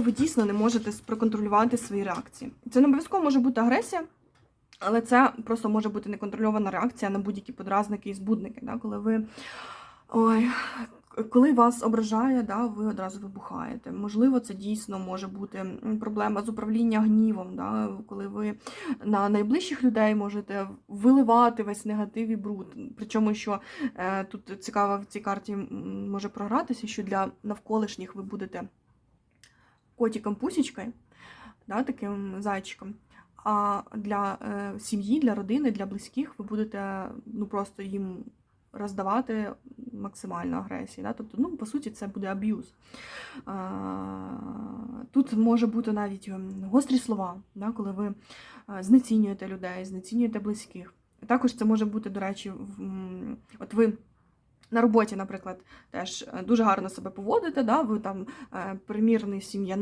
ви дійсно не можете проконтролювати свої реакції. Це не обов'язково може бути агресія, але це просто може бути неконтрольована реакція на будь-які подразники і збудники. Да? Коли ви. Ой, коли вас ображає, да, ви одразу вибухаєте. Можливо, це дійсно може бути проблема з управління гнівом, да, коли ви на найближчих людей можете виливати весь негатив і бруд. Причому, що е, тут цікаво в цій карті може програтися, що для навколишніх ви будете котиком пусічкою да, таким зайчиком. А для е, сім'ї, для родини, для близьких ви будете ну, просто їм роздавати максимальну агресію. Да? Тобто, ну, по суті, це буде аб'юз. Тут може бути навіть ем, гострі слова, да? коли ви е, знецінюєте людей, знецінюєте близьких. Також це може бути, до речі, от ви. На роботі, наприклад, теж е, дуже гарно себе поводите, да? ви там е, примірний сім'янин.